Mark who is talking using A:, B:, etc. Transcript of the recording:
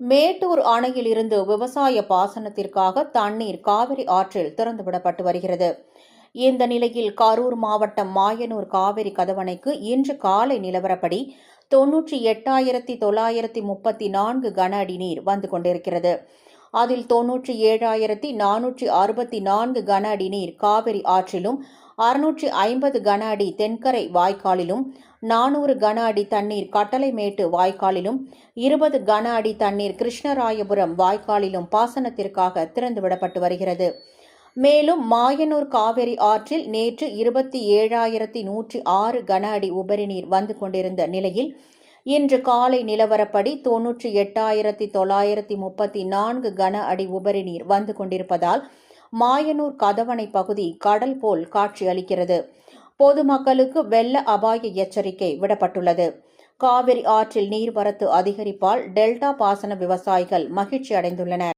A: மேட்டூர் அணையிலிருந்து விவசாய பாசனத்திற்காக தண்ணீர் காவிரி ஆற்றில் திறந்துவிடப்பட்டு வருகிறது. இந்த நிலையில் கரூர் மாவட்டம் மாயனூர் காவிரி கதவணைக்கு இன்று காலை நிலவரப்படி தொன்னூற்றி எட்டாயிரத்தி தொள்ளாயிரத்தி முப்பத்தி நான்கு கன அடி நீர் வந்து கொண்டிருக்கிறது. அதில் தொன்னூற்றி ஏழாயிரத்தி நானூற்றி அறுபத்தி நான்கு கன அடி நீர் காவிரி ஆற்றிலும் அறுநூற்றி ஐம்பது கன அடி தென்கரை வாய்க்காலிலும் நானூறு கன அடி தண்ணீர் கட்டளைமேட்டு வாய்க்காலிலும் இருபது கன அடி தண்ணீர் கிருஷ்ணராயபுரம் வாய்க்காலிலும் பாசனத்திற்காக திறந்துவிடப்பட்டு வருகிறது. மேலும் மாயனூர் காவிரி ஆற்றில் நேற்று இருபத்தி ஏழாயிரத்தி நூற்றி ஆறு கன அடி உபரி நீர் வந்து கொண்டிருந்த நிலையில் இன்று காலை நிலவரப்படி தொன்னூற்றி எட்டாயிரத்தி தொள்ளாயிரத்தி முப்பத்தி நான்கு கன அடி உபரி நீர் வந்து கொண்டிருப்பதால் மாயனூர் கதவணை பகுதி கடல் போல் காட்சியளிக்கிறது பொதுமக்களுக்கு வெள்ள அபாய எச்சரிக்கை விடப்பட்டுள்ளது. காவிரி ஆற்றில் நீர்வரத்து அதிகரிப்பால் டெல்டா பாசன விவசாயிகள் மகிழ்ச்சி அடைந்துள்ளனர்